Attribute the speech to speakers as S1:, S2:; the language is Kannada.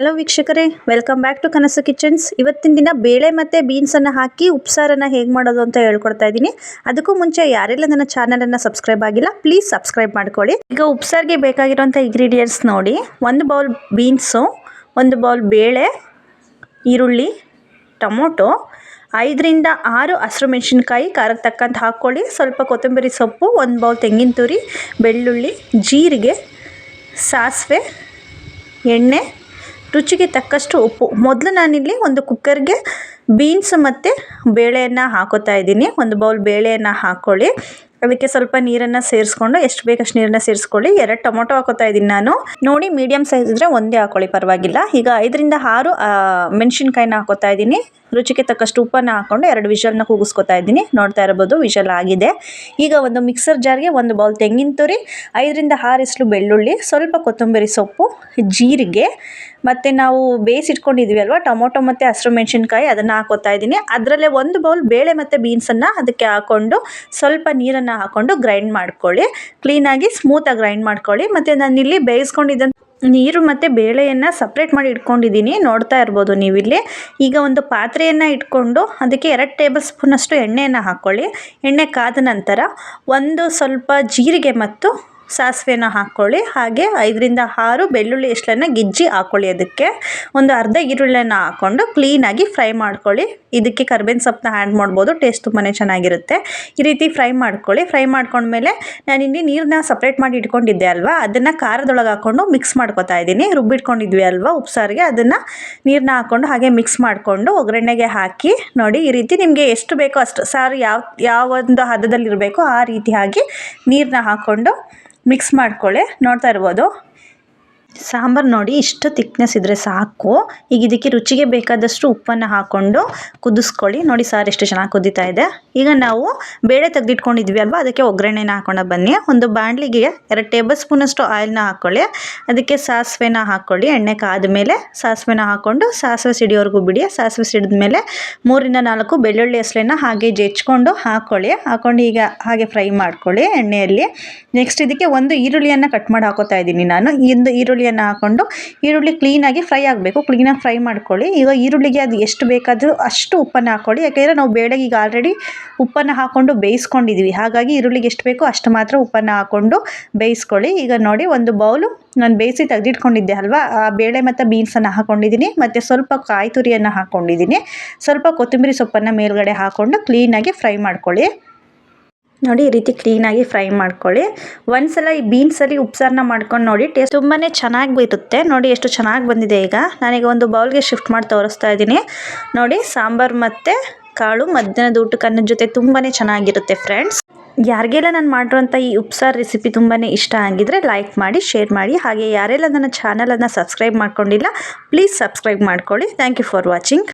S1: ಹಲೋ ವೀಕ್ಷಕರೇ welcome back to Kanasu kitchens ಇವತ್ತಿನ ದಿನ ಬೇಳೆ ಮತ್ತು ಬೀನ್ಸನ್ನು ಹಾಕಿ ಉಪ್ಸಾರನ್ನು ಹೇಗೆ ಮಾಡೋದು ಅಂತ ಹೇಳ್ಕೊಡ್ತಾ ಇದ್ದೀನಿ. ಅದಕ್ಕೂ ಮುಂಚೆ ಯಾರೆಲ್ಲ ನನ್ನ ಚಾನಲನ್ನು ಸಬ್ಸ್ಕ್ರೈಬ್ ಆಗಿಲ್ಲ ಪ್ಲೀಸ್ ಸಬ್ಸ್ಕ್ರೈಬ್ ಮಾಡ್ಕೊಳ್ಳಿ. ಈಗ ಉಪ್ಸಾರಿಗೆ ಬೇಕಾಗಿರೋಂಥ ಇಂಗ್ರೀಡಿಯೆಂಟ್ಸ್ ನೋಡಿ. ಒಂದು ಬೌಲ್ ಬೀನ್ಸು ಒಂದು ಬೌಲ್ ಬೇಳೆ, ಈರುಳ್ಳಿ, ಟೊಮೊಟೊ, ಐದರಿಂದ ಆರು ಹಸಿರು ಮೆಣಸಿನ್ಕಾಯಿ, ಖಾರಕ್ಕೆ ತಕ್ಕಂತ ಹಾಕ್ಕೊಳ್ಳಿ. ಸ್ವಲ್ಪ ಕೊತ್ತಂಬರಿ ಸೊಪ್ಪು, ಒಂದು ಬೌಲ್ ತೆಂಗಿನ ತುರಿ, ಬೆಳ್ಳುಳ್ಳಿ, ಜೀರಿಗೆ, ಸಾಸಿವೆ, ಎಣ್ಣೆ ರುಚಿಗೆ ತಕ್ಕಷ್ಟು ಉಪ್ಪು. ಮೊದಲು ನಾನಿಲ್ಲಿ ಒಂದು ಕುಕ್ಕರ್ಗೆ ಬೀನ್ಸ್ ಮತ್ತು ಬೇಳೆಯನ್ನು ಹಾಕೋತಾ ಇದ್ದೀನಿ. ಒಂದು ಬೌಲ್ ಬೇಳೆಯನ್ನು ಹಾಕ್ಕೊಳ್ಳಿ ಅದಕ್ಕೆ ಸ್ವಲ್ಪ ನೀರನ್ನು ಸೇರಿಸ್ಕೊಂಡು, ಎಷ್ಟು ಬೇಕಷ್ಟು ನೀರನ್ನು ಸೇರಿಸ್ಕೊಳ್ಳಿ. ಎರಡು ಟೊಮೊಟೊ ಹಾಕೋತಾ ಇದ್ದೀನಿ ನಾನು. ನೋಡಿ ಮೀಡಿಯಮ್ ಸೈಜ್ ಇದ್ದರೆ ಒಂದೇ ಹಾಕೊಳ್ಳಿ, ಪರವಾಗಿಲ್ಲ. ಈಗ ಐದರಿಂದ ಆರು ಮೆಣಸಿನ್ಕಾಯಿನ ಹಾಕೋತಾ ಇದ್ದೀನಿ. ರುಚಿಗೆ ತಕ್ಕಷ್ಟು ಉಪ್ಪನ್ನು ಹಾಕೊಂಡು ಎರಡು ವಿಷಲ್ನ ಕೂಗಿಸ್ಕೊತಾ ಇದ್ದೀನಿ. ನೋಡ್ತಾ ಇರ್ಬೋದು, ವಿಷಲ್ ಆಗಿದೆ. ಈಗ ಒಂದು ಮಿಕ್ಸರ್ ಜಾರ್ಗೆ ಒಂದು ಬೌಲ್ ತೆಂಗಿನ ತುರಿ, ಐದರಿಂದ ಆರು ಇಸ್ಲು ಬೆಳ್ಳುಳ್ಳಿ, ಸ್ವಲ್ಪ ಕೊತ್ತಂಬರಿ ಸೊಪ್ಪು, ಜೀರಿಗೆ, ಮತ್ತು ನಾವು ಬೇಯಿಸಿಟ್ಕೊಂಡಿದ್ವಿ ಅಲ್ವಾ, ಟೊಮೊಟೊ ಮತ್ತು ಹಸಿರು ಮೆಣಸಿನ್ಕಾಯಿ, ಅದನ್ನು ಹಾಕೋತಾ ಇದ್ದೀನಿ. ಅದರಲ್ಲೇ ಒಂದು ಬೌಲ್ ಬೇಳೆ ಮತ್ತು ಬೀನ್ಸನ್ನು ಅದಕ್ಕೆ ಹಾಕ್ಕೊಂಡು ಸ್ವಲ್ಪ ನೀರನ್ನು ಹಾಕ್ಕೊಂಡು ಗ್ರೈಂಡ್ ಮಾಡ್ಕೊಳ್ಳಿ. ಕ್ಲೀನಾಗಿ ಸ್ಮೂತಾಗಿ ಗ್ರೈಂಡ್ ಮಾಡ್ಕೊಳ್ಳಿ. ಮತ್ತು ನಾನಿಲ್ಲಿ ಬೇಯಿಸ್ಕೊಂಡಿದ್ದಂಥ ನೀರು ಮತ್ತು ಬೇಳೆಯನ್ನು ಸಪ್ರೇಟ್ ಮಾಡಿ ಇಟ್ಕೊಂಡಿದ್ದೀನಿ. ನೋಡ್ತಾ ಇರ್ಬೋದು ನೀವಿಲ್ಲಿ. ಈಗ ಒಂದು ಪಾತ್ರೆಯನ್ನು ಇಟ್ಕೊಂಡು ಅದಕ್ಕೆ ಎರಡು ಟೇಬಲ್ ಸ್ಪೂನಷ್ಟು ಎಣ್ಣೆಯನ್ನು ಹಾಕ್ಕೊಳ್ಳಿ ಎಣ್ಣೆ ಕಾದ ನಂತರ ಒಂದು ಸ್ವಲ್ಪ ಜೀರಿಗೆ ಮತ್ತು ಸಾಸಿವೆನ ಹಾಕ್ಕೊಳ್ಳಿ ಹಾಗೆ ಐದರಿಂದ ಆರು ಬೆಳ್ಳುಳ್ಳಿ ಎಷ್ಟನ್ನು ಗಿಜ್ಜಿ ಹಾಕ್ಕೊಳ್ಳಿ ಅದಕ್ಕೆ. ಒಂದು ಅರ್ಧ ಈರುಳ್ಳಿಯನ್ನು ಹಾಕ್ಕೊಂಡು ಕ್ಲೀನಾಗಿ ಫ್ರೈ ಮಾಡ್ಕೊಳ್ಳಿ. ಇದಕ್ಕೆ ಕರ್ಬೇವಿನ ಸೊಪ್ಪನ್ನ ಆ್ಯಡ್ ಮಾಡ್ಬೋದು ಟೇಸ್ಟ್ ತುಂಬಾ ಚೆನ್ನಾಗಿರುತ್ತೆ. ಈ ರೀತಿ ಫ್ರೈ ಮಾಡ್ಕೊಳ್ಳಿ. ಫ್ರೈ ಮಾಡ್ಕೊಂಡ್ಮೇಲೆ ನಾನು ಇಲ್ಲಿ ನೀರನ್ನ ಸಪ್ರೇಟ್ ಮಾಡಿ ಇಟ್ಕೊಂಡಿದ್ದೆ ಅಲ್ವಾ? ಅದನ್ನು ಖಾರದೊಳಗೆ ಹಾಕ್ಕೊಂಡು ಮಿಕ್ಸ್ ಮಾಡ್ಕೊತಾ ಇದ್ದೀನಿ. ರುಬ್ಬಿಟ್ಕೊಂಡಿದ್ವಿ ಅಲ್ವಾ ಉಪ್ಸಾರಿಗೆ? ಅದನ್ನು ನೀರನ್ನ ಹಾಕ್ಕೊಂಡು ಹಾಗೆ ಮಿಕ್ಸ್ ಮಾಡಿಕೊಂಡು ಒಗ್ಗರಣೆಗೆ ಹಾಕಿ ನೋಡಿ ಈ ರೀತಿ ನಿಮಗೆ ಎಷ್ಟು ಬೇಕೋ ಅಷ್ಟು, ಸಾರು ಯಾವ ಯಾವ ಒಂದು ಹದದಲ್ಲಿರಬೇಕೋ ಆ ರೀತಿಯಾಗಿ ನೀರನ್ನ ಹಾಕ್ಕೊಂಡು ಮಿಕ್ಸ್ ಮಾಡ್ಕೊಳ್ಳಿ ನೋಡ್ತಾ ಇರ್ಬೋದು. ಸಾಂಬಾರು ನೋಡಿ ಇಷ್ಟು ತಿಕ್ನೆಸ್ ಇದ್ದರೆ ಸಾಕು. ಈಗ ಇದಕ್ಕೆ ರುಚಿಗೆ ಬೇಕಾದಷ್ಟು ಉಪ್ಪನ್ನು ಹಾಕ್ಕೊಂಡು ಕುದಿಸ್ಕೊಳ್ಳಿ. ನೋಡಿ ಸಾರು ಎಷ್ಟು ಚೆನ್ನಾಗಿ ಕುದೀತಾ ಇದೆ. ಈಗ ನಾವು ಬೇಳೆ ತೆಗೆದಿಟ್ಕೊಂಡಿದ್ವಿ ಅಲ್ವಾ? ಅದಕ್ಕೆ ಒಗ್ಗರಣೆನ ಹಾಕ್ಕೊಂಡು ಬನ್ನಿ. ಒಂದು ಬಾಣಲಿಗೆ ಎರಡು ಟೇಬಲ್ ಸ್ಪೂನಷ್ಟು ಆಯಿಲ್ನ ಹಾಕ್ಕೊಳ್ಳಿ ಅದಕ್ಕೆ ಸಾಸಿವೆನ ಹಾಕ್ಕೊಳ್ಳಿ ಎಣ್ಣೆ ಕಾದ ಮೇಲೆ ಸಾಸಿವೆನ ಹಾಕ್ಕೊಂಡು ಸಾಸಿವೆ ಸಿಡಿಯೋವರೆಗೂ ಬಿಡಿ. ಸಾಸಿವೆ ಸಿಡಿದ ಮೇಲೆ ಮೂರಿಂದ ನಾಲ್ಕು ಬೆಳ್ಳುಳ್ಳಿ ಹೆಸಳನ್ನ ಹಾಗೆ ಜೆಚ್ಕೊಂಡು ಹಾಕ್ಕೊಳ್ಳಿ ಹಾಕ್ಕೊಂಡು ಈಗ ಹಾಗೆ ಫ್ರೈ ಮಾಡ್ಕೊಳ್ಳಿ ಎಣ್ಣೆಯಲ್ಲಿ. ನೆಕ್ಸ್ಟ್ ಇದಕ್ಕೆ ಒಂದು ಈರುಳ್ಳಿಯನ್ನು ಕಟ್ ಮಾಡಿ ಹಾಕೋತಾ ಇದ್ದೀನಿ ನಾನು. ಒಂದು ಈರುಳ್ಳಿಯನ್ನು ಹಾಕ್ಕೊಂಡು ಈರುಳ್ಳಿ ಕ್ಲೀನಾಗಿ ಫ್ರೈ ಆಗಬೇಕು. ಕ್ಲೀನಾಗಿ ಫ್ರೈ ಮಾಡ್ಕೊಳ್ಳಿ. ಈಗ ಈರುಳ್ಳಿಗೆ ಅದು ಎಷ್ಟು ಬೇಕಾದರೂ ಅಷ್ಟು ಉಪ್ಪನ್ನು ಹಾಕ್ಕೊಳ್ಳಿ ಯಾಕೆಂದರೆ ನಾವು ಬೇಳೆಗೆ ಈಗ ಆಲ್ರೆಡಿ ಉಪ್ಪನ್ನು ಹಾಕ್ಕೊಂಡು ಬೇಯಿಸ್ಕೊಂಡಿದ್ದೀವಿ ಹಾಗಾಗಿ ಈರುಳ್ಳಿಗೆ ಎಷ್ಟು ಬೇಕೋ ಅಷ್ಟು ಮಾತ್ರ ಉಪ್ಪನ್ನು ಹಾಕ್ಕೊಂಡು ಬೇಯಿಸ್ಕೊಳ್ಳಿ. ಈಗ ನೋಡಿ ಒಂದು ಬೌಲು ನಾನು ಬೇಯಿಸಿ ತೆಗೆದಿಟ್ಕೊಂಡಿದ್ದೆ ಅಲ್ವಾ? ಆ ಬೇಳೆ ಮತ್ತು ಬೀನ್ಸನ್ನು ಹಾಕ್ಕೊಂಡಿದ್ದೀನಿ ಮತ್ತು ಸ್ವಲ್ಪ ಕಾಯಿ ತುರಿಯನ್ನು ಹಾಕ್ಕೊಂಡಿದ್ದೀನಿ ಸ್ವಲ್ಪ ಕೊತ್ತಂಬರಿ ಸೊಪ್ಪನ್ನು ಮೇಲುಗಡೆ ಹಾಕ್ಕೊಂಡು ಕ್ಲೀನಾಗಿ ಫ್ರೈ ಮಾಡ್ಕೊಳ್ಳಿ. ನೋಡಿ ಈ ರೀತಿ ಕ್ಲೀನಾಗಿ ಫ್ರೈ ಮಾಡ್ಕೊಳ್ಳಿ. ಒಂದ್ಸಲ ಈ ಬೀನ್ಸಲ್ಲಿ ಉಪ್ಸಾರನ್ನ ಮಾಡ್ಕೊಂಡು ನೋಡಿ ಟೇಸ್ಟ್ ತುಂಬಾ ಚೆನ್ನಾಗಿ ಬೀರುತ್ತೆ. ನೋಡಿ ಎಷ್ಟು ಚೆನ್ನಾಗಿ ಬಂದಿದೆ ಈಗ. ನಾನೀಗ ಒಂದು ಬೌಲ್ಗೆ ಶಿಫ್ಟ್ ಮಾಡಿ ತೋರಿಸ್ತಾ ಇದ್ದೀನಿ. ನೋಡಿ ಸಾಂಬಾರು ಮತ್ತು ಕಾಳು ಮಧ್ಯಾಹ್ನದ ಊಟಕ್ಕೆ ಅನ್ನದ ಜೊತೆ ತುಂಬಾ ಚೆನ್ನಾಗಿರುತ್ತೆ ಫ್ರೆಂಡ್ಸ್ ಯಾರಿಗೆಲ್ಲ ನಾನು ಮಾಡಿರೋಂಥ ಈ ಉಪ್ಸಾರು ರೆಸಿಪಿ ತುಂಬಾ ಇಷ್ಟ ಆಗಿದ್ರೆ ಲೈಕ್ ಮಾಡಿ ಶೇರ್ ಮಾಡಿ. ಹಾಗೆ ಯಾರೆಲ್ಲ ನನ್ನ ಚಾನಲನ್ನು ಸಬ್ಸ್ಕ್ರೈಬ್ ಮಾಡ್ಕೊಂಡಿಲ್ಲ ಪ್ಲೀಸ್ ಸಬ್ಸ್ಕ್ರೈಬ್ ಮಾಡ್ಕೊಳ್ಳಿ. Thank you for watching